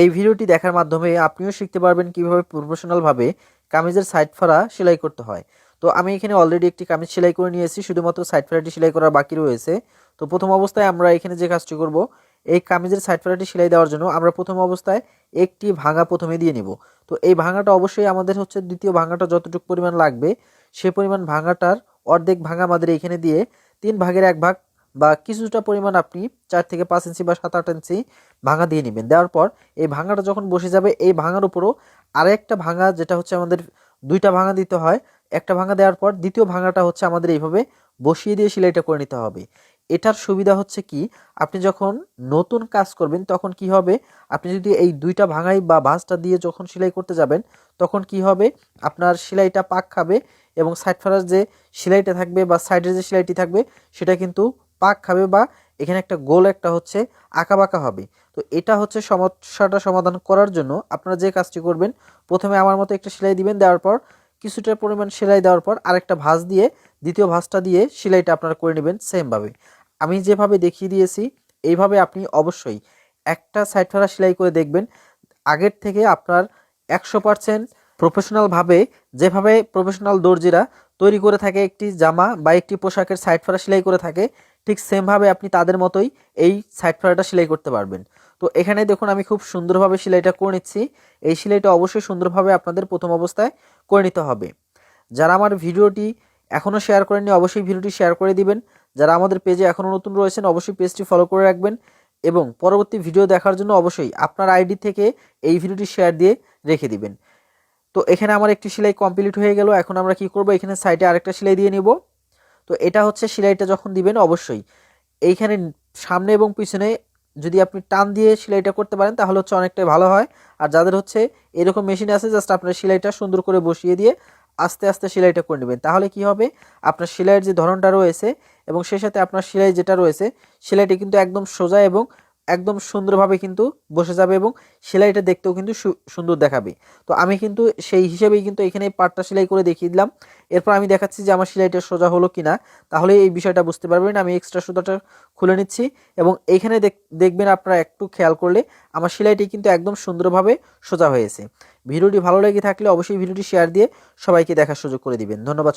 এই ভিডিওটি দেখার মাধ্যমে আপনিও শিখতে পারবেন কীভাবে প্রফেশনালভাবে কামিজের সাইড ফাড়া সেলাই করতে হয়। তো আমি এখানে অলরেডি একটি কামিজ সেলাই করে নিয়েছি, শুধুমাত্র সাইড ফাড়াটি সেলাই করা বাকি রয়েছে। তো প্রথম অবস্থায় আমরা এখানে যে কাজটি করব, এই কামিজের সাইড ফাড়াটি সেলাই দেওয়ার জন্য আমরা প্রথম অবস্থায় একটি ভাঙা প্রথমে দিয়ে নিব। তো এই ভাঙাটা অবশ্যই আমাদের হচ্ছে দ্বিতীয় ভাঙাটা যতটুকু পরিমাণ লাগবে, সে পরিমাণ ভাঙাটার অর্ধেক ভাঙা আমাদের এখানে দিয়ে তিন ভাগের এক ভাগ বা কিছুটা পরিমাণ আপনি চার থেকে পাঁচ ইঞ্চি বা সাত আট ইঞ্চি ভাঙা দিয়ে নেবেন। দেওয়ার পর এই ভাঙাটা যখন বসে যাবে, এই ভাঙার উপরও আরেকটা ভাঙা যেটা হচ্ছে আমাদের দুইটা ভাঙা দিতে হয়, একটা ভাঙা দেওয়ার পর দ্বিতীয় ভাঙাটা হচ্ছে আমাদের এইভাবে বসিয়ে দিয়ে সেলাইটা করে নিতে হবে। এটার সুবিধা হচ্ছে কি, আপনি যখন নতুন কাজ করবেন তখন কি হবে, আপনি যদি এই দুইটা ভাঙাই বা ভাঁজটা দিয়ে যখন সেলাই করতে যাবেন, তখন কি হবে, আপনার সেলাইটা পাক খাবে এবং সাইড ফারার যে সেলাইটা থাকবে বা সাইডের যে সেলাইটি থাকবে, সেটা কিন্তু পাক খাবে বা এখানে একটা গোল, একটা হচ্ছে আঁকা বাঁকা হবে। তো এটা হচ্ছে সমস্যাটা সমাধান করার জন্য আপনারা যে কাজটি করবেন, প্রথমে আমার মতো একটা সেলাই দিবেন, দেওয়ার পর কিছুটা পরিমাণ সেলাই দেওয়ার পর আরেকটা ভাঁজ দিয়ে, দ্বিতীয় ভাঁজটা দিয়ে সেলাইটা আপনারা করে নেবেন সেমভাবে। আমি যেভাবে দেখিয়ে দিয়েছি, এইভাবে আপনি অবশ্যই একটা সাইড ফাড়া সেলাই করে দেখবেন। আগের থেকে আপনার একশো পারসেন্ট প্রফেশনালভাবে, যেভাবে প্রফেশনাল দর্জিরা তৈরি করে থাকে একটি জামা বা একটি পোশাকের সাইড ফাড়া সেলাই করে থাকে, ঠিক সেমভাবে আপনি তাদের মতোই এই সাইড ফাড়াটা সেলাই করতে পারবেন। তো এখানে দেখুন আমি খুব সুন্দরভাবে সেলাইটা করে নিচ্ছি। এই সেলাইটা অবশ্যই সুন্দরভাবে আপনাদের প্রথম অবস্থায় করে নিতে হবে। যারা আমার ভিডিওটি এখনও শেয়ার করেননি, অবশ্যই ভিডিওটি শেয়ার করে দিবেন। যারা আমাদের পেজে এখনও নতুন রয়েছেন, অবশ্যই পেজটি ফলো করে রাখবেন এবং পরবর্তী ভিডিও দেখার জন্য অবশ্যই আপনার আইডি থেকে এই ভিডিওটি শেয়ার দিয়ে রেখে দিবেন। তো এখানে আমার একটি সেলাই কমপ্লিট হয়ে গেল। এখন আমরা কি করব? এখানে সাইডে আরেকটা সেলাই দিয়ে নিব। তো এটা হচ্ছে সেলাইটা যখন দিবেন, অবশ্যই। এইখানে সামনে এবং পিছনে যদি আপনি টান দিয়ে সেলাইটা করতে পারেন, তাহলে হচ্ছে অনেকটাই ভালো হয়। আর যাদের হচ্ছে এরকম মেশিন আছে, জাস্ট আপনার সেলাইটা সুন্দর করে বসিয়ে দিয়ে আস্তে আস্তে সেলাইটা করে নেবেন। তাহলে কি হবে? আপনার সেলাইয়ের যে ধরনটা রয়েছে এবং সেই সাথে আপনার সেলাই যেটা রয়েছে, সেলাইটি কিন্তু একদম সোজা এবং একদম সুন্দরভাবে কিন্তু বসে যাবে এবং সেলাইটা দেখতেও কিন্তু সুন্দর দেখাবে। তো আমি কিন্তু সেই হিসেবেই কিন্তু এখানে পাটটা সেলাই করে দেখিয়ে দিলাম। এরপর আমি দেখাচ্ছি যে আমার সেলাইটা সোজা হলো কিনা। তাহলে এই বিষয়টা বুঝতে পারবেন। আমি এক্সট্রা সুতাটা খুলে নিচ্ছি এবং এইখানে দেখ- দেখবেন আপনারা একটু খেয়াল করলে আমার সেলাইটি কিন্তু একদম সুন্দরভাবে সোজা হয়েছে। ভিডিওটি ভালো লেগে থাকলে অবশ্যই ভিডিওটি শেয়ার দিয়ে সবাইকে দেখার সুযোগ করে দিবেন। ধন্যবাদ